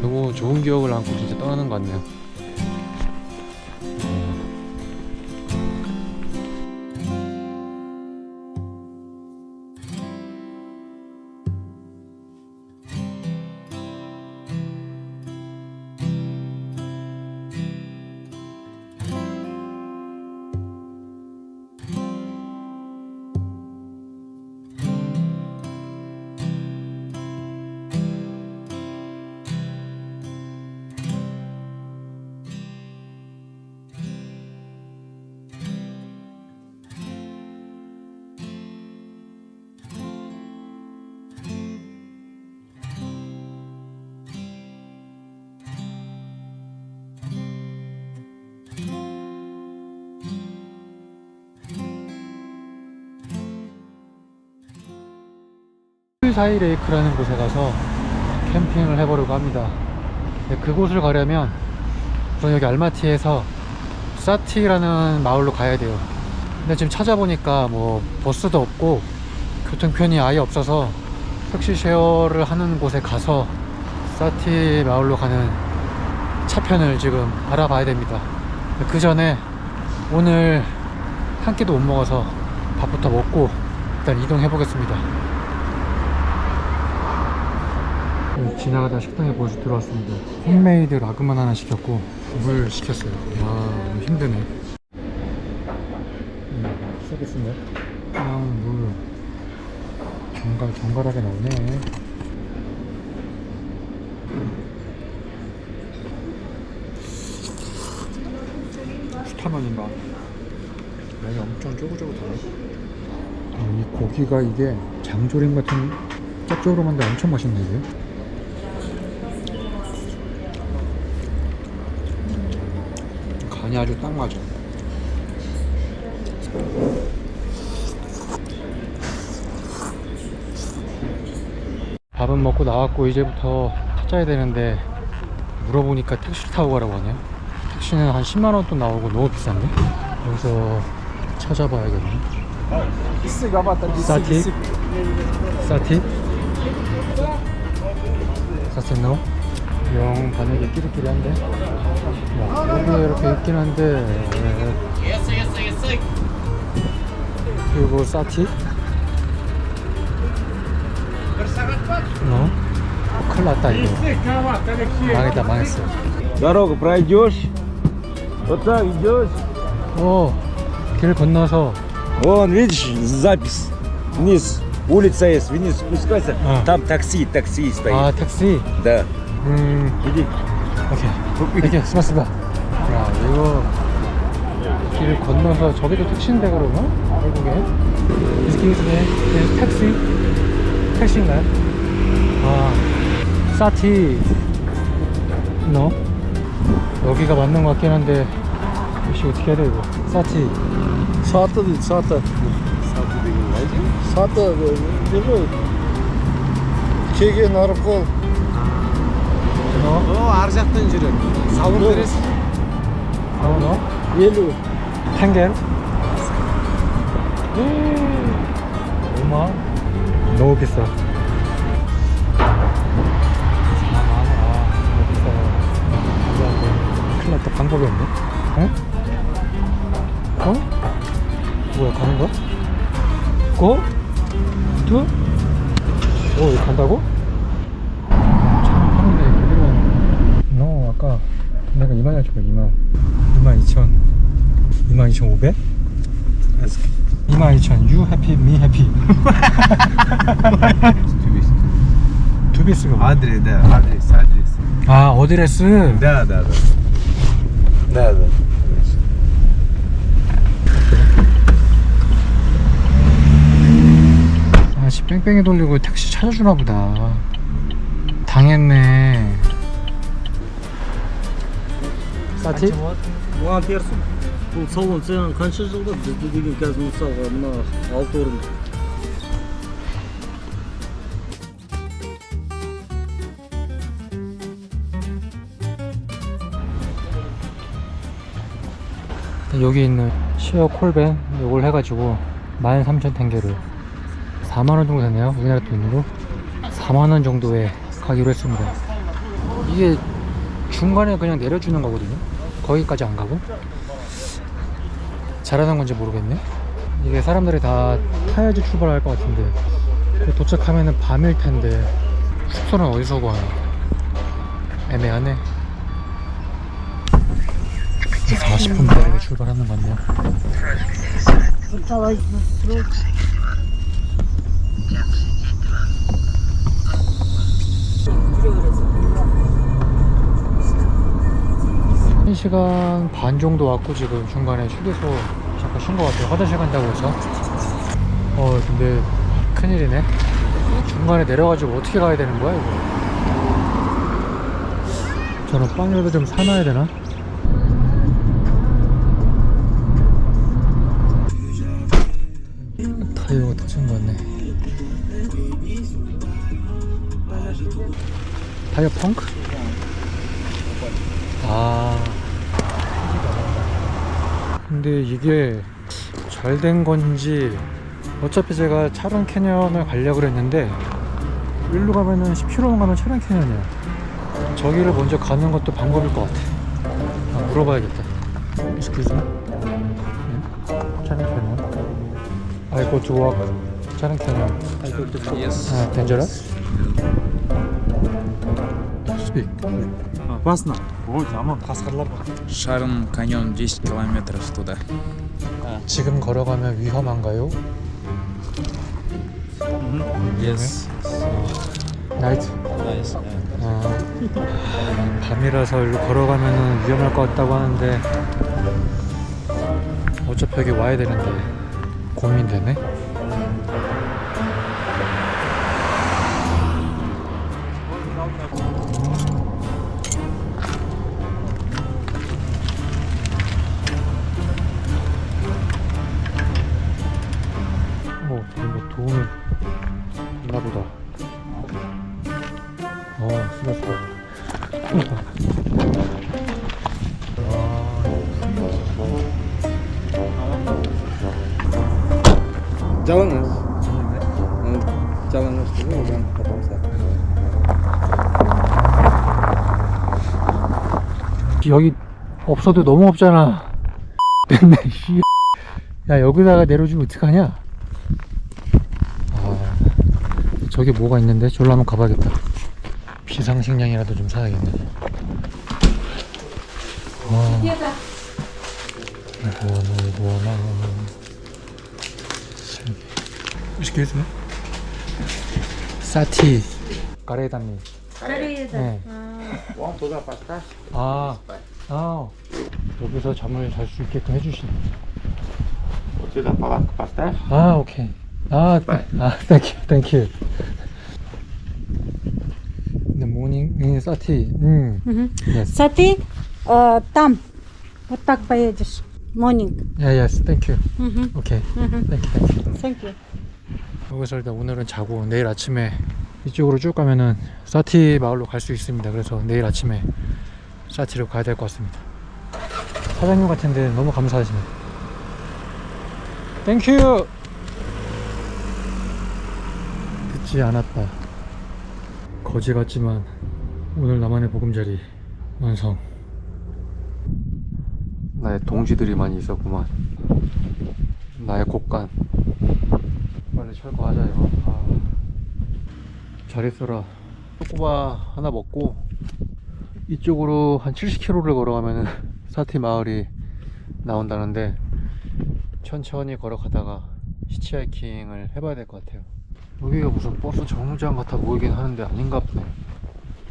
너무 좋은 기억을 안고 진짜 떠나는 것 같네요. 사이 레이크라는 곳에 가서 캠핑을 해보려고 합니다. 근데 그곳을 가려면 우선 여기 알마티에서 사티라는 마을로 가야 돼요. 근데 지금 찾아보니까 뭐 버스도 없고 교통편이 아예 없어서 택시 쉐어를 하는 곳에 가서 사티 마을로 가는 차편을 지금 알아봐야 됩니다. 그 전에 오늘 한 끼도 못 먹어서 밥부터 먹고 일단 이동해 보겠습니다. 지나가다 식당에 벌써 들어왔습니다. 홈메이드 라그만 하나 시켰고 물 시켰어요. 와 힘드네. 음, 서비스인데 그냥 물 정갈 정갈하게 나오네. 스타만인가? 면이 엄청 쪼글쪼글하네. 어, 이 고기가 이게 장조림 같은 짭조름한데 엄청 맛있네 이게. 간이 아주 딱 맞아. 밥은 먹고 나왔고 이제부터 찾아야 되는데 물어보니까 택시를 타고 가라고 하네요. 택시는 한 10만 원 또 나오고 너무 비싼데? 여기서 찾아봐야겠네. 사티? 사티? 사티노? 영 반역이 끼리끼리한데? 야, 여기 이렇게 있긴 한데 그리고 사티? 어? 큰일 났다 이거 망했다 망했어 Дорогу пройдешь, вот так идешь. 어, 길 건너서 Вон, видишь, запись. Вниз. Улица есть, вниз спускайся. А. Там такси, такси стоит. 아 택시 Да. 음. 여기. 오케이. 여기 스마스다. 야, 이거 길을 건너서 저기도 택시인데 그러나? 한국에? 이스킹스네. 네, 택시? 택시인가요? 아, 사티. 너? 여기가 맞는 것 같긴 한데 역시 어떻게 해야 돼 이거? 사티. 사트도 사트. 사트 되게 뭐지? 사트 뭐, 이거 되게 나름 거. 탱겔? 얼마? 너무 비싸. 4만 원. 아, 너무 비싸요. 안 돼, 안 돼. 큰일 났다. 방법이 없네. 어? 어? 뭐야, 가는 거야? 고? 투? 오, 간다고? 참 하는데, 여기로 가는 너, 아까 내가 2만 원 줄까 2만 2만 2천 2만 2천 5백? 2만 2천 You happy, me happy. 두비스 두비스가 뭐야? 아드레, 네 아드레스 아드레스. 아 어드레스? 네. 네, 네 네네. 네네. 아씨 뺑뺑이 돌리고 택시 찾아주나 보다. 당했네. 사티? оған терсің бұл салон саған қанша жылда бізде деген қазір мысалға мына алты орын 여기 있는 시어 콜벤 이걸 해가지고 13,000탱게를 4만원 정도 되네요 우리나라 돈으로 4만원 정도에 가기로 했습니다 이게 중간에 그냥 내려주는 거거든요. 거기까지 안 가고? 잘하는 건지 모르겠네. 이게 사람들이 다 타야지 출발할 것 같은데. 그 도착하면 밤일 텐데 숙소는 어디서 구하나? 애매하네. 40분 기다리고 출발하는 건데 1시간 반 정도 왔고 지금 중간에 휴게소 잠깐 쉰 것 같아요. 화장실 간다고 해서. 어 근데 큰일이네. 중간에 내려가지고 어떻게 가야 되는 거야 이거? 저는 빵이라도 좀 사놔야 되나? 타이어가 터진 것 같네. 타이어 펑크? 아. 근데 이게 잘 된 건지 어차피 제가 차량 캐년을 가려고 그랬는데 일로 가면은 10km만 가면 차량 캐년이야. 저기를 먼저 가는 것도 방법일 것 같아. 아, 물어봐야겠다. Excuse me. 네? 차량 캐년. I go to work. 차량 캐년. Yes. 아, dangerous? Speak. Опасно. Ой, tamam. Каскарлар бар. Шарм каньон 10 километров туда. 지금 걸어가면 위험한가요? Yes. 나이트. Nice. 어, 밤이라서 일로 걸어가면 위험할 것 같다고 하는데 어차피 여기 와야 되는데 고민되네. Jalan mas dulu kan potong saya. 여기 없어도 너무 없잖아. 근데 씨, 야 여기다가 내려주면 어떡하냐? 아, 저기 뭐가 있는데 저기로 한번 가봐야겠다. 비상식량이라도 좀 사야겠네. 와. 이거나 이거나. Excuse me. 사티. 가레다미. 네. Uang toda pasta. 아, 아, 여기서 잠을 잘 수 있게끔 해주시네. Ke pasta. 아, 오케이. 아, 아, 땡큐, 땡큐. morning, 음, 사티, 음, yes, Сати, э, там. Вот так поедешь. Morning. yeah, yes, thank you. Мгм. 오케이, thank you, thank you. Thank you. 여기서 일단 오늘은 자고 내일 아침에 이쪽으로 쭉 가면은 사티 마을로 갈 수 있습니다. 그래서 내일 아침에 사티로 가야 될 것 같습니다. 사장님 같은데 너무 감사하시네. 땡큐! 듣지 않았다. 거지 같지만 오늘 나만의 보금자리 완성. 나의 동지들이 많이 있었구만. 나의 곡간. 빨리 철거하자 이거 아. 잘 있어라 초코바 하나 먹고 이쪽으로 한 70km를 걸어가면은 사티 마을이 나온다는데 천천히 걸어가다가 히치하이킹을 해봐야 될 것 같아요 여기가 무슨 버스 정류장 같아 보이긴 하는데 아닌가 보네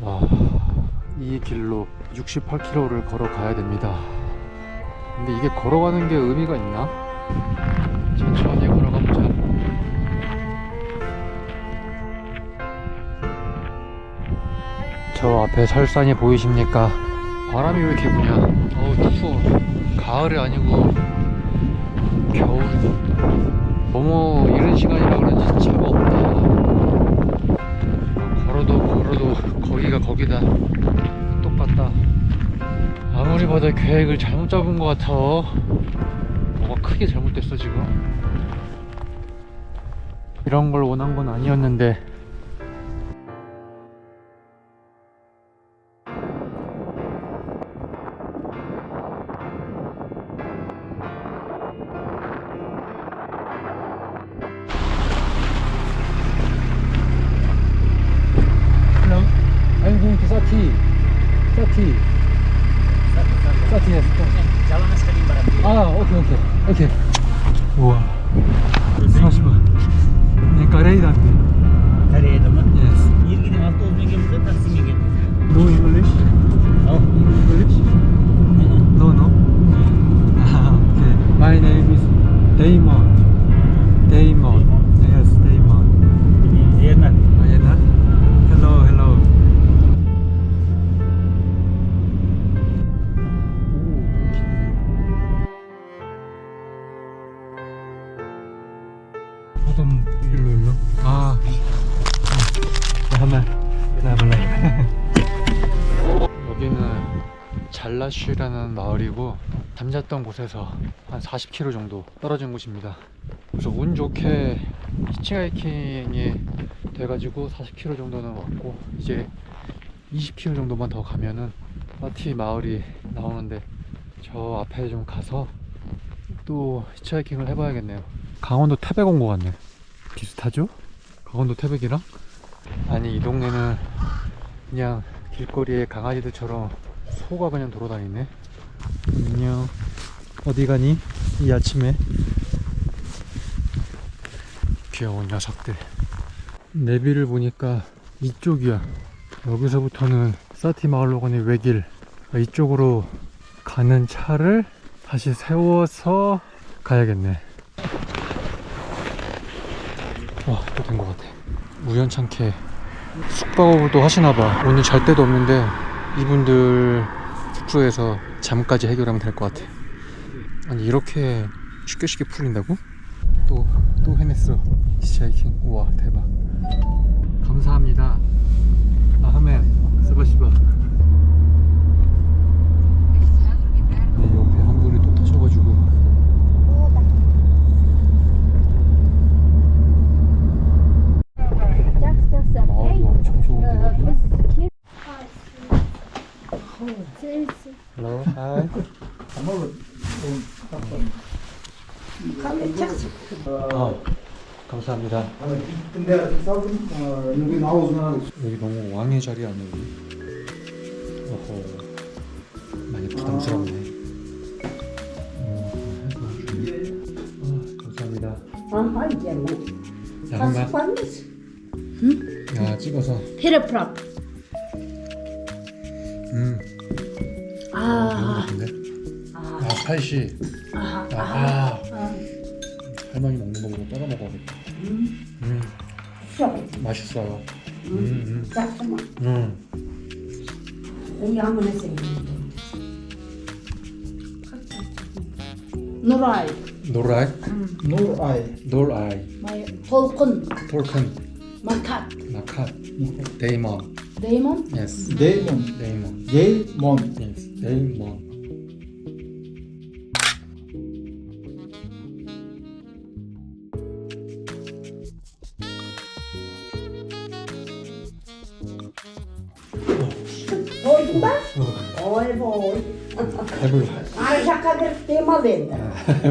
와이 길로 68km를 걸어가야 됩니다 근데 이게 걸어가는 게 의미가 있나? 천천히 걸어가 보자 저 앞에 설산이 보이십니까? 바람이 왜 이렇게 부냐? 어우 추워. 가을이 아니고 겨울. 너무 이른 시간이라 그런지 차가 없다. 걸어도 걸어도 거기가 거기다. 똑같다. 아무리 봐도 계획을 잘못 잡은 것 같아. 뭐가 크게 잘못됐어 지금. 이런 걸 원한 건 아니었는데 마을이고 잠잤던 곳에서 한 40km 정도 떨어진 곳입니다. 그래서 운 좋게 히치하이킹이 돼가지고 40km 정도는 왔고 이제 20km 정도만 더 가면은 파티 마을이 나오는데 저 앞에 좀 가서 또 히치하이킹을 해봐야겠네요. 강원도 태백 온 것 같네. 비슷하죠? 강원도 태백이랑? 아니 이 동네는 그냥 길거리에 강아지들처럼 소가 그냥 돌아다니네. 안녕. 어디 가니? 이 아침에. 귀여운 녀석들. 내비를 보니까 이쪽이야. 여기서부터는 사티 마을로 가는 외길. 이쪽으로 가는 차를 다시 세워서 가야겠네. 와, 또 된 것 같아. 우연찮게 숙박업도 하시나봐. 오늘 잘 데도 없는데 이분들 숙소에서 잠까지 해결하면 될 것 같아. 아니 이렇게 쉽게 쉽게 풀린다고? 또 또 해냈어. 히치하이킹. 우와 대박. 감사합니다. 아멘. 스바시바. 네, 옆에 한 분이 또 타셔가지고 엄청 좋은데 여기? Hello, hi. 아, 감사합니다. 근데 어, 여기 나오면 여기 너무 왕의 자리 아니에요? 어허, 많이 부담스럽네. 아. 음, 아, 감사합니다. Mamãe, que é 야, 찍어서. Pera. 아, 아, 팔씨. 아, 아, 아. 할머니 먹는 거 보고 따라 먹어야겠다. 음. 음. 맛있어요. 음. 음. 잠깐만. 음. 우리 한번 했어요. 노라이. 노라이? 음. 노라이. 노라이. 톨큰. 폴큰. 마카. 마카. 데이먼. Damon. 예스. Damon. 데이먼. Damon. 예스. 데이먼. Doydun mu? Oy boy. 배불러. Arşa kadar tema verdi.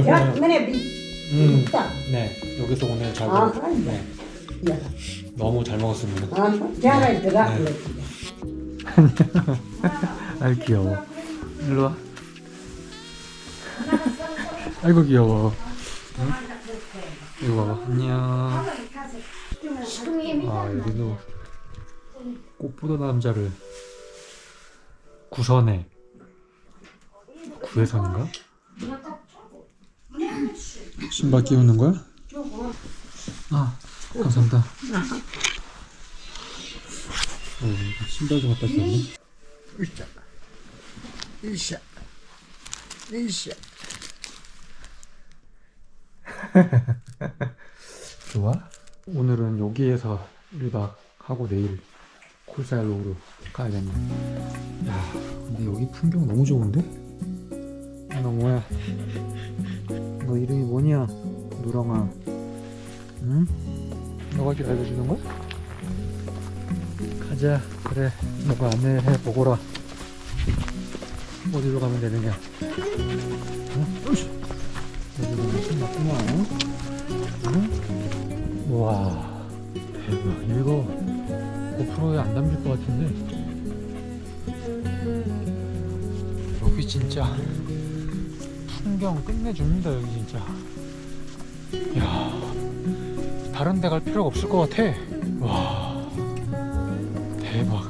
Ya mene bir 음. 네. 여기서 오늘 잘 아, 먹. 네. Ya. 너무 잘 먹었습니다. Aha. Gel dırak. 아이 귀여워. 일로 와. 아이고 귀여워. 응? 이거 봐봐. 안녕. 아 여기도 꽃보다 남자를 구선해. 구혜선인가? 신발 끼우는 거야? 아 감사합니다. 어, 신발 좀 갖다 주었네. 이샤 이샤 좋아? 오늘은 여기에서 1박 하고 내일 콜사일로로 가야겠네 야 근데 여기 풍경 너무 좋은데? 아, 너 뭐야 너 이름이 뭐냐 누렁아 응? 너가 길 알려주는 거야? 가자 그래 너가 안내해 보거라 어디로 가면 되느냐? 어? 으쌰. 여기는 신났구만. 응? 우와, 대박. 이거 고프로에 안 담길 것 같은데. 진짜 풍경 끝내줍니다 여기 진짜 다른 데 갈 필요가 없을 것 같아. 와 대박.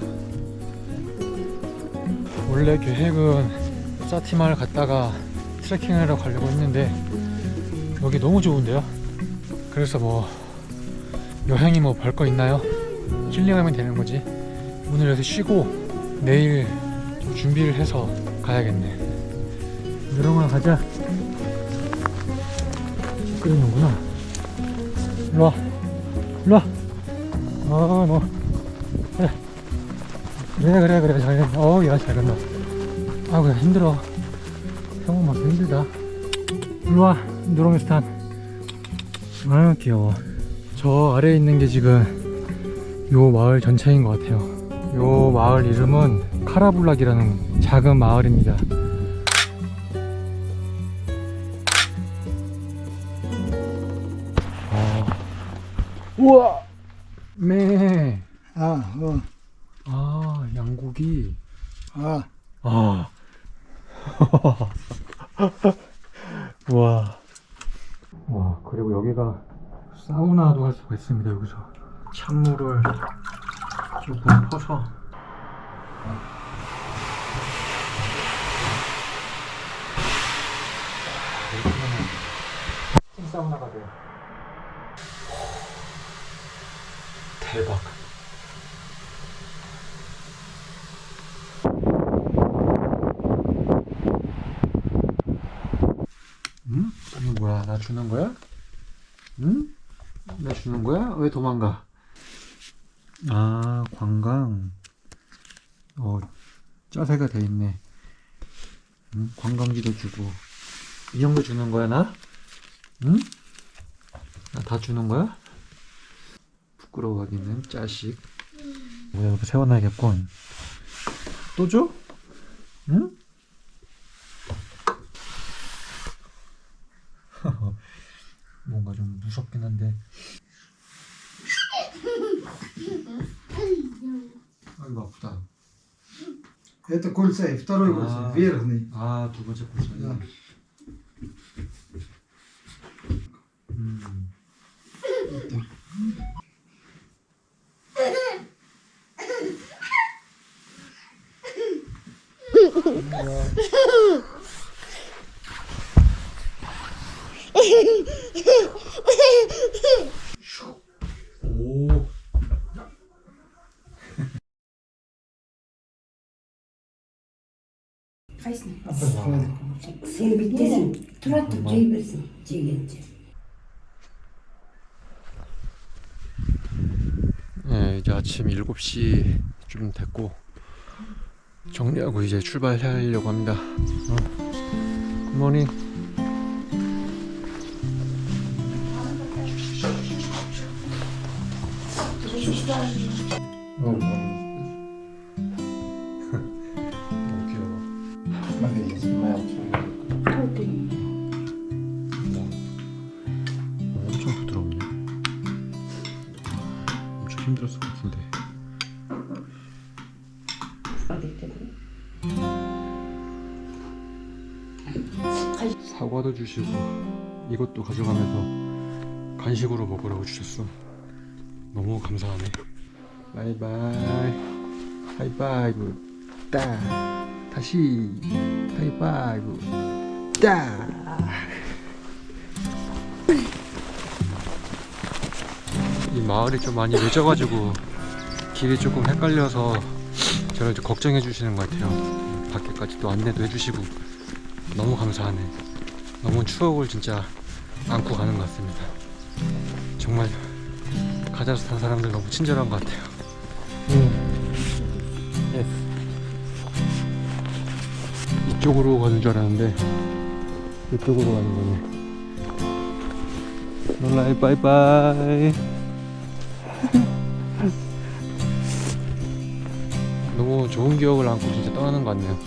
원래 계획은 사티마을 갔다가 트레킹하러 가려고 했는데 여기 너무 좋은데요? 그래서 뭐 여행이 뭐 별 거 있나요? 힐링하면 되는 거지. 오늘 여기서 쉬고 내일 좀 준비를 해서 가야겠네. 누렁아 가자. 끓이는구나 일로와. 일로와. 어너 그래. 그래 그래 그래. 잘 간다 어야 잘 간다. 아이고 힘들어. 형은 막 힘들다. 일로와 누렁이 스탄. 아유 귀여워. 저 아래에 있는 게 지금 요 마을 전체인 것 같아요. 요 마을 이름은 카라불락이라는 작은 마을입니다 우와 매 Ah, oh, 아, 양고기. ah. 아. 와. 와, 그리고 여기가 사우나도 할 수가 있습니다, 여기서. 찬물을 조금 퍼서. 찐 사우나가 돼요. 대박. 응? 이거 뭐야? 나 주는 거야? 응? 나 주는 거야? 왜 도망가? 아, 관광. 어, 짜세가 돼 있네. 응? 관광지도 주고. 이 정도 주는 거야, 나? 응? 나 다 주는 거야? 부끄러워하기는 짜식. 뭐야, 이렇게 세워놔야겠군. 또 줘? 응? 뭔가 좀 무섭긴 한데. 아이고 아프다. Это кольца, и второй А. кольца, верхний. 아, 두 번째 벌써. Да. Bittesin. Turattık ceybersin. Ceylence. 네, 이제 아침 7시 좀 됐고 정리하고 이제 출발하려고 합니다. 어. 굿모닝. 어, 사과도 주시고 이것도 가져가면서 간식으로 먹으라고 주셨어. 너무 감사하네. 바이바이. 하이파이브. 따. 다시. 하이파이브. 따. 이 마을이 좀 많이 늦어가지고 길이 조금 헷갈려서 저를 좀 걱정해 주시는 것 같아요. 밖에까지 또 안내도 해주시고 너무 감사하네. 너무 추억을 진짜 안고 가는 것 같습니다. 정말 카자흐스탄 사람들 너무 친절한 것 같아요. 예스. 이쪽으로 가는 줄 알았는데 이쪽으로 가는 거네. 놀라이 바이바이. 너무 좋은 기억을 안고 진짜 떠나는 것 같네요.